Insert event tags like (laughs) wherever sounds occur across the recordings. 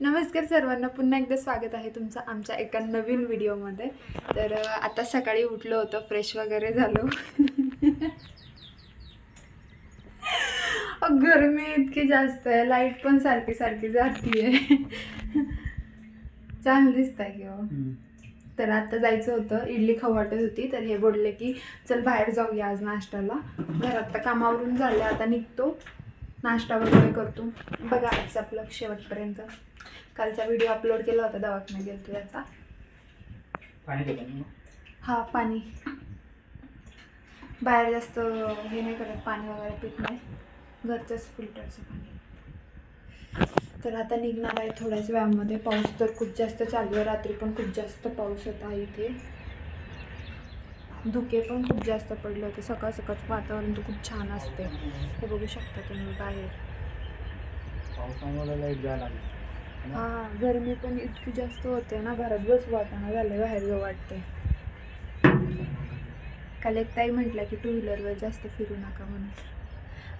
नमस्कार सर्वांना पुन्हा एकदा स्वागत आहे तुमचं आमच्या एका नवीन व्हिडिओमध्ये. तर आता सकाळी उठलो होतो फ्रेश वगैरे झालो. गरमी इतकी जास्त आहे लाइट पण सारखी सारखी जातीये. छान दिसत आहे किंवा तर आता जायचं होतं इडली खाऊ वाटत होती तर हे बोलले की चल बाहेर जाऊया आज नाश्त्याला. घरात तर कामावरून झाले आता निघतो. नाश्ता वगैरे करतो. बघा आजचा आपलं शेवटपर्यंत. कालचा व्हिडिओ अपलोड केला होता दवाखान्यात गेलतो त्याचा. पाणी हा पाणी. बाहेर जास्त हे नाही करत पाणी वगैरे पित नाही. घरचंच फिल्टरचं पाणी. तर आता निघणार आहे थोड्याच वेळामध्ये पाऊस तर खूप जास्त चालू आहे. रात्री पण खूप जास्त पाऊस होता इथे. धुके पण खूप जास्त पडले होते. सकाळ सकाळचं वातावरण तर खूप छान असते हे बघू शकता तुम्ही बाहेर. हा. गरमी पण इतकी जास्त होते ना घरात बस वाटाणा झालं बाहेर जाऊ वाटते काल एक ताई म्हटलं की टू व्हीलरवर जास्त फिरू नका म्हणून.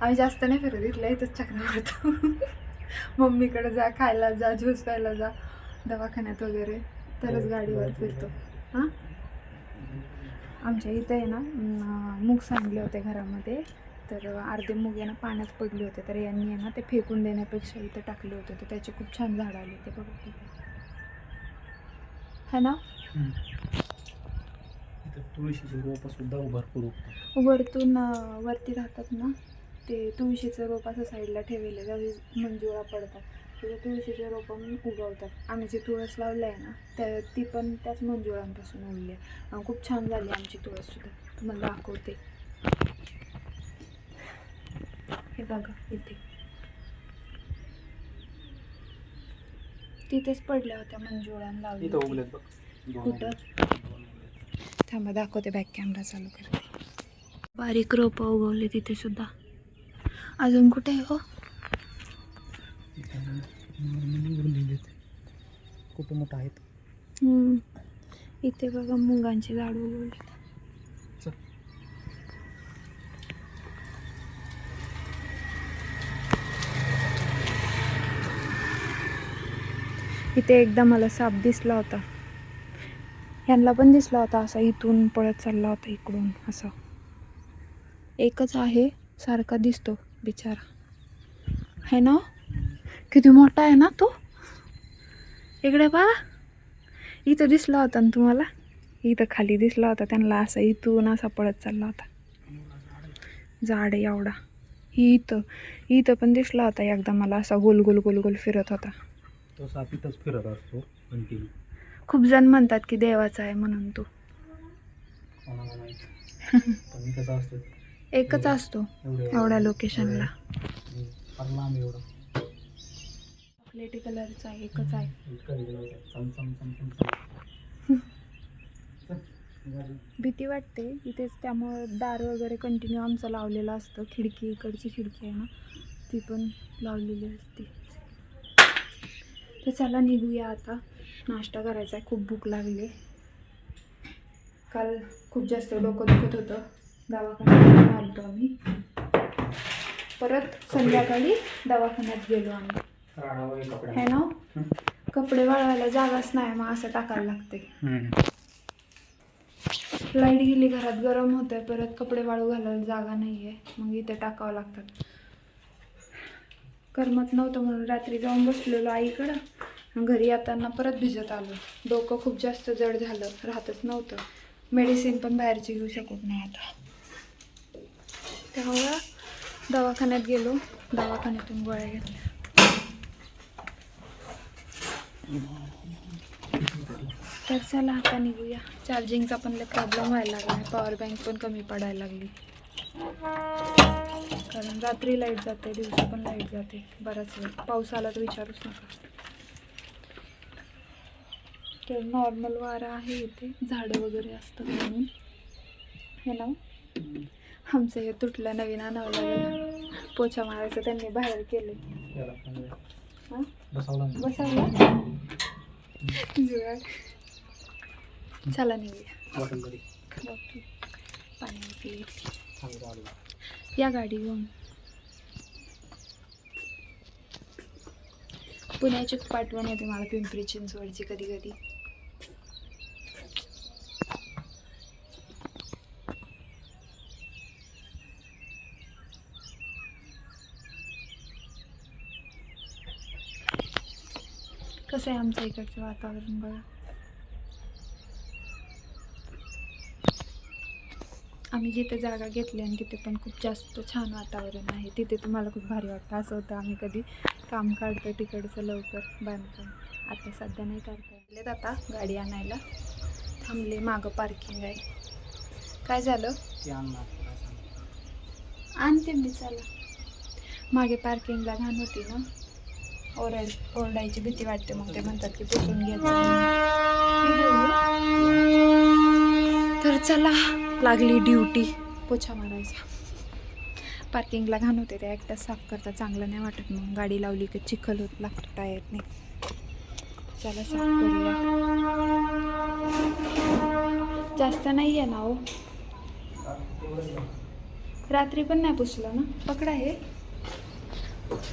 आम्ही जास्त नाही फिरत इथल्या इथंच चक्र मारतो मम्मीकडे जा खायला जा ज्यूस प्यायला जा दवाखान्यात वगैरे तरच गाडीवर फिरतो. हां? आमच्या इथं आहे ना मूग सांडले होते घरामध्ये. तर अर्धे मूग आहे ना पाण्यात पडले होते तर यांनी आहे ना ते फेकून देण्यापेक्षा इथं टाकले होते. तर त्याचे खूप छान झाड आले ते बघा. है ना? तुळशीचे रोप सुद्धा भरपूर वरतून वरती राहतात ना ते तुळशीचं रोप असं साईडला ठेवले त्यावेळी मंजुळा पडतात. तिथे तुळशीचे रोपं उगवतात. आम्ही जे तुळस लावलं आहे ना त्या ती पण त्याच मंजुळांपासून उगली आहे. खूप छान झाली आमची तुळससुद्धा तुम्हाला दाखवते. हे बघा इथे. तिथेच पडल्या होत्या मंजुळां इथं लावल्या उगलेत बघ. दोन कुठं? थांबा दाखवते बॅक कॅमेरा चालू करते. बारीक रोपं उगवले तिथे सुद्धा. अजून कुठे आहे हो. खूप मोठं आहेत. इथे बघा मुंगांची झाड उगवली. इथे एकदा मला साप दिसला होता. ह्यांना पण दिसला होता असा इथून पळत चालला होता इकडून असा. एकच आहे सारखा दिसतो बिचारा. है ना? किती मोठा आहे ना तो? इकडे पहा. इथं दिसला होता ना तुम्हाला? इथं खाली दिसला होता त्यांना असा इथून असा पळत चालला होता. झाड आहे एवढा. इथं इथं पण दिसला होता एकदा मला असा गोल गोल गोल गोल फिरत होता. तो साप इथंच फिरत असतो कंटिन्यू खूप जण म्हणतात की देवाचा आहे म्हणून तो. कोणाला माहिती पण मी कसं असतं? एकच असतो एवढे एवढ्या लोकेशनला फार लांब एवढं. चॉकलेटी कलरचा एकच आहे. इतकं वेगळं होतं. चम चम चम चम चम. चल, गाडी. भीती वाटते इथेच त्यामुळं दार वगैरे कंटिन्यू आमचं लावलेलं असतं. खिडकी इकडची खिडकी आहे ना ती पण लावलेली असते. तर चला निघूया आता. नाश्ता करायचा आहे. खूप भूक लागली. काल खूप जास्त डोकं दुखत होतं. दवाखान्यात आलतो आम्ही. परत संध्याकाळी दवाखान्यात गेलो आम्ही. है ना. कपडे वाळवायला जागाच नाही मग असं टाकायला लागते. लाइट गेली घरात गरम होतंय परत कपडे वाळू घालायला जागा नाही आहे मग इथे टाकावं लागतात. करमत नव्हतं म्हणून रात्री जाऊन बसलेलो आईकडं. घरी येताना परत भिजत आलो. डोकं खूप जास्त जड झालं राहतच नव्हतं. मेडिसिन पण बाहेरची घेऊ शकत नाही आता. त्यामुळं दवाखान्यात गेलो. दवाखान्यातून गोळ्या घेतल्या. तर चला आता निघूया. चार्जिंगचा पण लय प्रॉब्लेम व्हायला लागला पॉवर बँक पण कमी पडायला लागली. कारण रात्री लाइट जाते दिवसा पण लाइट जाते. बराच वेळ. पाऊस आला तर विचारूच नका. तर नॉर्मल वारा आहे इथे. झाडं वगैरे असतात म्हणून. हे ना आमचं हे तुटलं नवीन आणावं लागेल. पोछा मारायचं त्यांनी बाहेर केले. हां? बसवला चला निघूया. पाणी. या गाडी घेऊन. पुण्याची खूप आठवण येते मला पिंपरी चिंचवडची कधी कधी. कसं आहे आमच्या इकडचं वातावरण बघा आम्ही जिथे जागा घेतली आणि तिथे पण खूप जास्त छान वातावरण आहे तिथे तुम्हाला खूप भारी वाटतं असं होतं आम्ही कधी काम काढतो तिकडचं लवकर बांधकाम आता सध्या नाही करता येत आता गाडी आणायला थांबले मागं पार्किंग आहे काय झालं. आणते मी चला मागे पार्किंगला घाण होती ना ओरड ओरडायची भीती वाटते मग ते म्हणतात की पुसून घ्यायचं येऊ? तर चला लागली ड्युटी. पोछा मारायचा. पार्किंगला घाण होते ते एकदा साफ करता चांगलं नाही वाटत मग. गाडी लावली की चिखल होत लागतो टायरने चला साफ करूया. जास्त नाही आहे ना हो. रात्री पण नाही पुसलं ना? पकडा हे.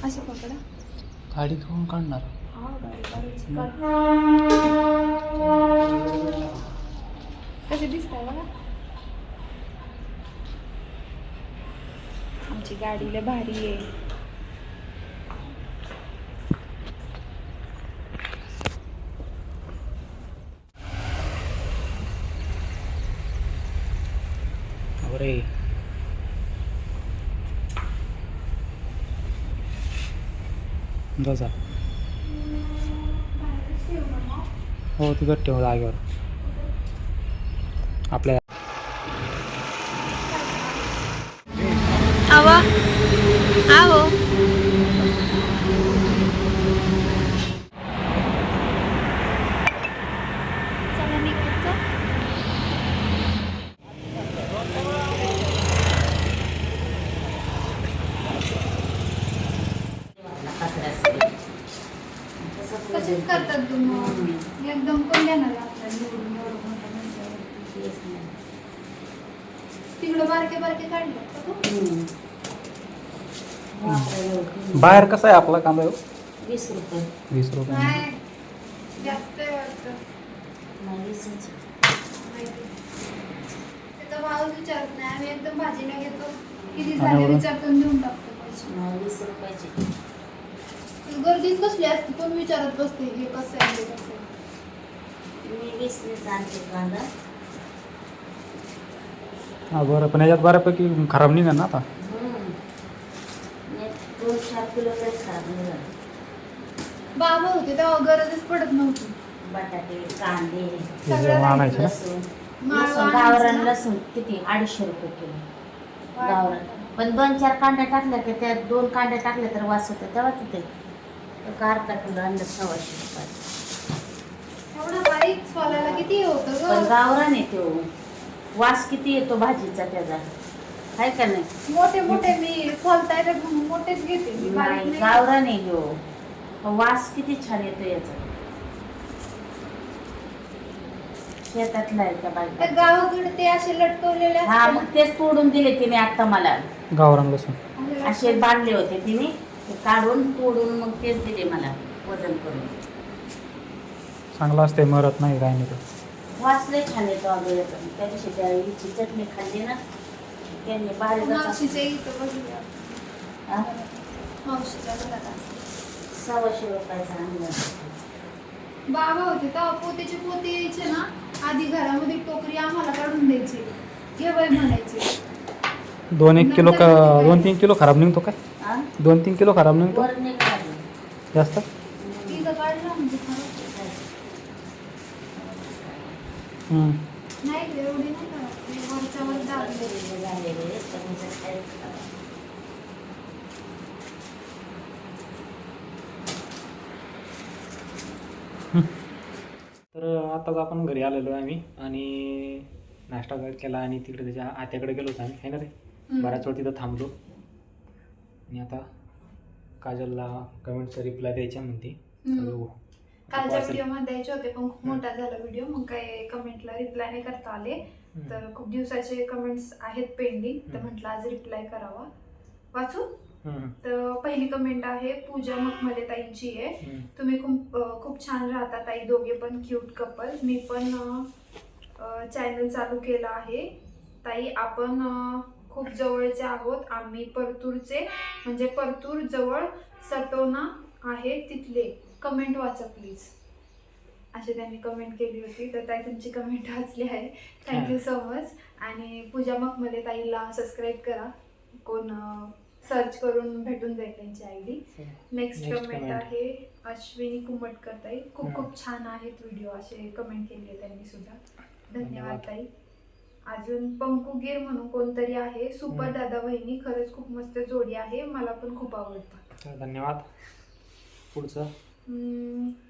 असं पकडा. गाडी घेऊन काढणार. हा. कसे दिसताय बघा. आमची गाडी लय भारी आहे. अरे. जा हो तिकट ठेव जागेवर. आपल्या आवा. आहो चला निघायचं कसेच करतात तुम्ही एकदम कोण देणार आपल्याला निवडून एवढं मोठं म्हटल्यावरती? तिकडं बारके बारके काढले का तू? बाहेर कसा आहे आपला कांदा? ह्यो? वीस रुपये. वीस रुपये. नाही जास्त आहे वाटतं. नाही वीसच. माहिती. ते तर भावच विचारत नाही. आम्ही एकदम भाजीला घेतो. किती आणि झाले एवढं? विचारतो आणि देऊन टाकतो पैसे. नाही वीस रुपयाचे. गर्दीच कसली असते. कोण विचारत बसते? हे कसं आहे हे कसं आहे? मी वीसनेच आणते कांदा. हा बरं. पण याच्यात बऱ्यापैकी खराब निघा ना आता. चार किलो तरी बाबा होते तेव्हा गरजच पडत नव्हती. बटाटे कांदे सगळं आणायचं ना? लसूण. माळवा लसूण आणायचं गावरान ना? लसूण किती? अडीचशे रुपये किलो. गावरान. पण दोन चार कांड्या टाकल्या की त्यात दोन कांड्या टाकल्या तर वास होतं तेव्हा तिथे. एक अर्धा किलो आणलं सव्वाशे रुपये. एवढं बारीक सोलायला किती होतं पण ग गावरान आहे तो. वास किती येतो भाजीचा त्याचा. आहे का नाही? मोठे मोठे मी सोलताय तर मोठेच घेते मी बारीक नाही नाही. गावरान आहे ह्यो वास किती छान येतो याचा. शेतातला आहे त्या त्या बायका गावाकडे ते असे लटकवलेले हा असतात. मग तेच तोडून दिले तिने आता मला. गावरान लसूण ना. असे बांधले होते तिने. ते काढून तोडून मग तेच दिले मला वजन करून. चांगलं असते मरत नाही काय नाही ते. वास लय छान येतो अगं याचा. त्या दिवशी त्या हिची चटणी खाल्ली ना त्यांनी बारीक मावशीच्या इथं बघूया हा? मावशीच्या घरात असं. सव्वाशे रुपयाचा आणला बाबा होते तेव्हा पोतेचे पोते यायचे ना आधी घरामध्ये टोकरी आम्हाला काढून द्यायचे घे बाई म्हणायचे दोन एक किलो का दोन तीन किलो खराब निघतो काय हा? दोन तीन किलो खराब निघतो वर. जास्त तिथं काढलं म्हणजे खरं हम्म. नाही ग, एवढी नाही का? वरच्या वर दाबले. झालेले (laughs) तर आताच आपण घरी आलेलो आहे आम्ही आणि नाश्ता केला आणि तिकडे त्याच्या आत्याकडे गेलो होतो आम्ही. आहे ना रे बऱ्याच वेळ तिथं थांबलो. आणि आता काजलला कमेंटचा रिप्लाय द्यायचा म्हणते. तर. कालच्या. व्हिडिओमध्ये द्यायचे होते पण खूप मोठा झाला व्हिडिओ मग काही कमेंटला रिप्लाय नाही करता आले. तर खूप दिवसाचे कमेंट्स आहेत पेंडिंग तर. म्हटलं आज रिप्लाय करावा. वाचू? तर पहिली कमेंट आहे पूजा मखमले ताईंची आहे. तुम्ही खूप खूप छान राहता ताई. दोघे पण क्यूट कपल मी पण चॅनल चालू केला आहे. ताई आपण खूप जवळचे आहोत. आम्ही परतूरचे म्हणजे परतूर जवळ सटोना आहे तिथले. कमेंट वाचा प्लीज. असे त्यांनी कमेंट केली होती. तर ताई तुमची कमेंट वाचली आहे. थँक्यू सो मच आणि पूजा मखमले ताईला सबस्क्राईब करा. कोण सर्च करून भेटून जाईल त्यांची आय डी नेक्स्ट कमेंट. आहे अश्विनी कुमटकर ताई. खूप. खूप छान आहेत व्हिडिओ असे कमेंट केली आहे त्यांनी सुद्धा. धन्यवाद. ताई. अजून पंकुगीर म्हणून कोणतरी आहे. सुपर. दादा वहिनी. खरंच खूप मस्त जोडी आहे. मला पण खूप आवडतं. तर धन्यवाद. पुढचं.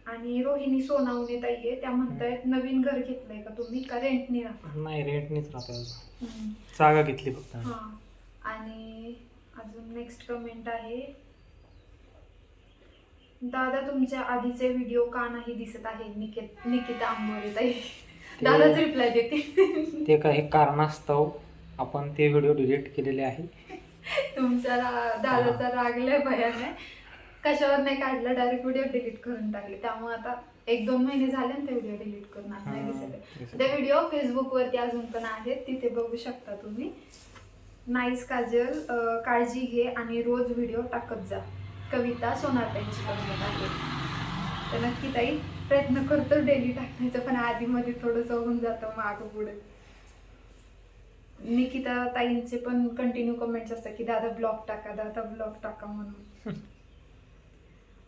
आणि रोहिणी सोनावणे ताई आहे त्या म्हणतायत नवीन घर घेतलंय का तुम्ही? का रेंटने राहता? नाही रेंटनीच राहतो अजून. हम्म. जागा घेतली फक्त आम्ही. हा. आणि अजून नेक्स्ट कमेंट आहे दादा तुमच्या आधीचे व्हिडिओ का नाही दिसत आहे निकेत निकिता आंबोरे ताई? दादाच रिप्लाय देते. ते काही कारणास्तव आपण ते व्हिडिओ डिलीट केलेले आहे. तुमचा रा- दादाचा रागलाय भयान आहे. कशावर नाही काढला डायरेक्ट व्हिडिओ डिलीट करून टाकले. त्यामुळे आता एक दोन महिने झाले ना ते व्हिडिओ डिलीट करून आता नाही. दिसत ते व्हिडिओ फेसबुकवरती अजून पण आहेत तिथे बघू शकता तुम्ही. नाईस काजल काळजी घे आणि रोज व्हिडिओ टाकत जा. कविता सोनारताईंची कमेंट आहे. तर नक्की ताई प्रयत्न करतो डेली टाकण्याचं पण आधीमध्ये थोडंसं होऊन जातं मागं पुढे. निकिता ताईंचे पण कंटिन्यू कमेंट्स असतात की दादा ब्लॉग टाका दादा ब्लॉग टाका म्हणून. (laughs)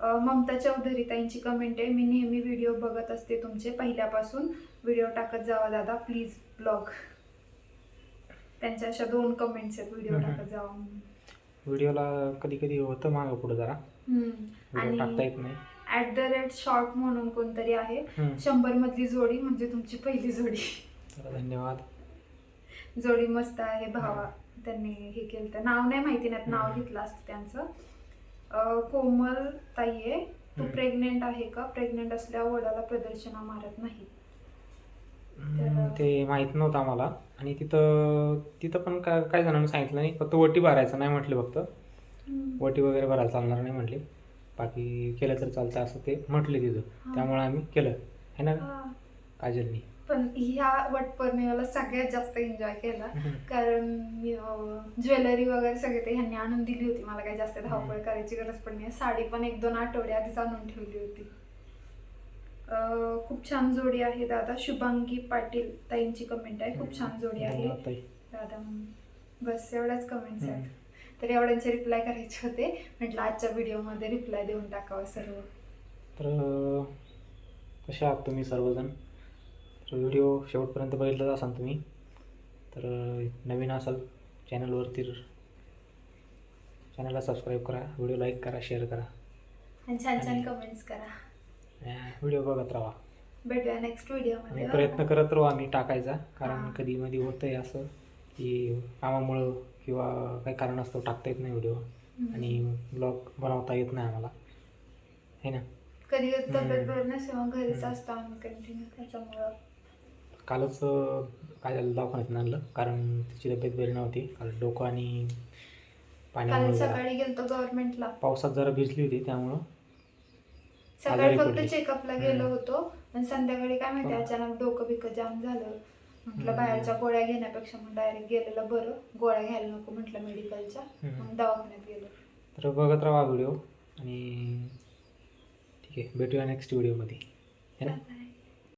ममता चौधरी ताईंची कमेंट आहे. मी नेहमी व्हिडिओ बघत असते तुमचे. पहिल्यापासून व्हिडिओ टाकत जावा दादा. प्लीज ब्लॉग त्यांच्या अशा दोन कमेंट्स आहेत. व्हिडिओ. टाकत जावा म्हणून. व्हिडिओला कधी कधी होतं मागं पुढं जरा. हम्म. व्हिडिओ टाकता आणि येत नाही. ऍट द रेट शॉर्ट म्हणून कोणतरी आहे. हम्म. शंभर मधली जोडी म्हणजे तुमची पहिली जोडी. तर धन्यवाद. जोडी मस्त आहे. भावा त्यांनी हे केलं. नाव नाही माहिती नाही नाव. घेतलं असतं त्यांचं. कोमल ताई आहे. तू. प्रेग्नेंट आहे का? प्रेग्नेंट असल्यावर वडाला प्रदर्शना मारत नाही. ते माहीत नव्हतं आम्हाला. आणि तिथं तिथं पण काय काय जणांनी सांगितलं नाही. फक्त वटी भरायचं नाही म्हटले फक्त. वटी वगैरे भरायला चालणार नाही म्हटले. बाकी केलं तर चालतं असं ते म्हटले तिथं. हा. त्यामुळे आम्ही केलं. है ना? हा. काजलनी. पण ह्या वटपौर्णिमेला सगळ्यात जास्त एन्जॉय केला. कारण मी ज्वेलरी वगैरे सगळे ते ह्यांनी आणून दिली होती. मला काही जास्त धावपळ करायची गरज पण नाही. साडी पण एक दोन आठवडे आधीच आणून ठेवली होती. खूप छान जोडी आहे दादा. शुभांगी पाटील ताईंची कमेंट आहे. खूप छान जोडी आहे. दादा. बस एवढ्याच कमेंट्स. आहेत. तर एवढ्यांचे रिप्लाय करायचे होते. म्हटलं आजच्या व्हिडिओमध्ये रिप्लाय देऊन टाकावं सर्व. तर कसे आहात तुम्ही सर्वजण? तर व्हिडिओ शेवटपर्यंत बघितलाच असाल तुम्ही तर नवीन असाल चॅनलवरती चॅनलला सबस्क्राईब करा व्हिडिओ लाईक करा शेअर करा. आणि छान छान कमेंट्स करा. व्हिडिओ बघत राहा. भेटूया नेक्स्ट आणि व्हिडिओमध्ये प्रयत्न करत राहू आम्ही टाकायचा कारण हां. कधी मध्ये होतं आहे असं की कामामुळं किंवा काही कारणास्तव टाकता येत नाही व्हिडिओ आणि ब्लॉग बनवता येत नाही आम्हाला. है ना? कधी तब्येत. बरं नसेल मग घरीच. असतो आम्ही कंटिन्यू त्याच्यामुळं. कालच काय झालं दवाखान्यात आणलं कारण तिची तब्येत बरी नव्हती काल डोकं आणि काल पाण्यामुळे सकाळी गेलतो गव्हर्नमेंटला पावसात जरा भिजली होती त्यामुळं सकाळी आजारी फक्त पडली. चेकअपला हम्म. गेलो होतो आणि संध्याकाळी काय माहिती हो. अचानक डोकं बिकं जाम झालं म्हटलं हम्म. बाहेरच्या गोळ्या घेण्यापेक्षा मग डायरेक्ट गेलेलं बरं गोळ्या घ्यायला नको म्हटलं मेडिकलच्या हम्म. मग दवाखान्यात गेलो तर बघत राहा व्हिडिओ आणि ठीक आहे भेटूया नेक्स्ट व्हिडिओमध्ये है ना.